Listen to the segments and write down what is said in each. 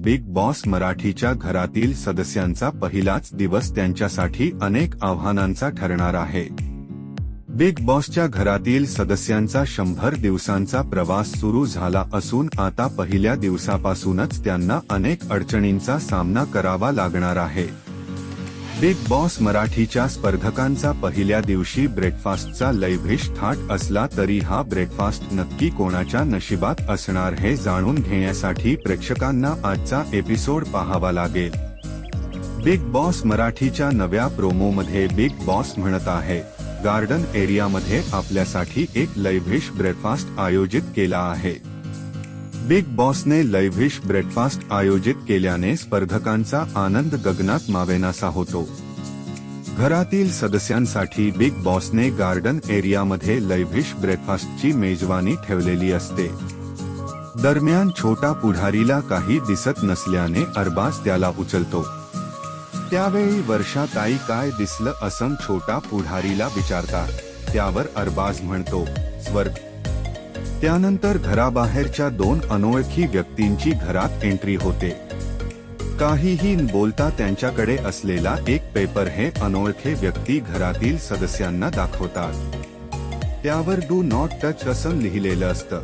Big boss मराठीच्या घरातील सदस्यांचा पहिलाच दिवस त्यांच्यासाठी अनेक आव्हानांचा ठरणार आहे. बिग बॉसच्या घरातील सदस्यांचा शंभर दिवसांचा प्रवास सुरू झाला असून आता पहिल्या दिवसापासूनच त्यांना अनेक अडचणींचा सामना करावा लागणार आहे. बिग बॉस मराठीच्या स्पर्धकांचा पहिल्या दिवशी ब्रेकफास्टचा लयभिष थाट असला तरी हा ब्रेकफास्ट नक्की कोणाच्या नशिबात असणार हे जाणून घेण्यासाठी प्रेक्षकांना आजचा एपिसोड पाहावा लागेल. बिग बॉस मराठीच्या नव्या प्रोमोमध्ये बिग बॉस म्हणत आहे गार्डन एरियामध्ये आपल्यासाठी एक लयभिष ब्रेकफास्ट आयोजित केला आहे. बिग बॉसने लैव्हिश ब्रेकफास्ट आयोजित केल्याने स्पर्धकांचा आनंद गगनात मावेनासा होतो. घरातील सदस्यांसाठी बिग बॉसने गार्डन एरियामध्ये लैव्हिश ब्रेकफास्टची मेजवानी ठेवलेली असते. दरम्यान छोटा पुढारीला काही दिसत नसल्याने अरबाज त्याला उचलतो. त्यावेळी वर्षाताई काय दिसलं असं छोटा पुढारीला विचारतात. त्यावर अरबाज म्हणतो स्वर्ग त्यानंतर घराबाहेरच्या दोन अनोळखी व्यक्तींची घरात एंट्री होते. काहीही न बोलता त्यांच्याकडे असलेला एक पेपर हे अनोळखे व्यक्ती घरातील सदस्यांना दाखवतात. त्यावर डू नॉट टच असं लिहिलेलं असतं.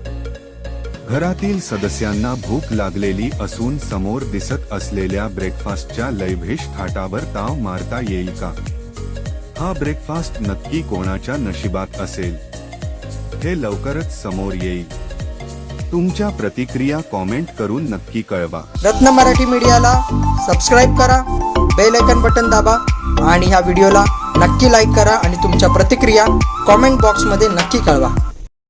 घरातील सदस्यांना भूक लागलेली असून समोर दिसत असलेल्या ब्रेकफास्टच्या लयभेष थाटावर ताव मारता येईल का? हा ब्रेकफास्ट नक्की कोणाच्या नशिबात असेल? हे लवकरच समोर येईल. तुमच्या प्रतिक्रिया कॉमेंट करून नक्की कळवा. रत्न मराठी मीडियाला सबस्क्राईब करा बेल आयकन बटन दाबा आणि ह्या व्हिडिओला नक्की लाईक करा आणि तुमच्या प्रतिक्रिया कॉमेंट बॉक्समध्ये नक्की कळवा.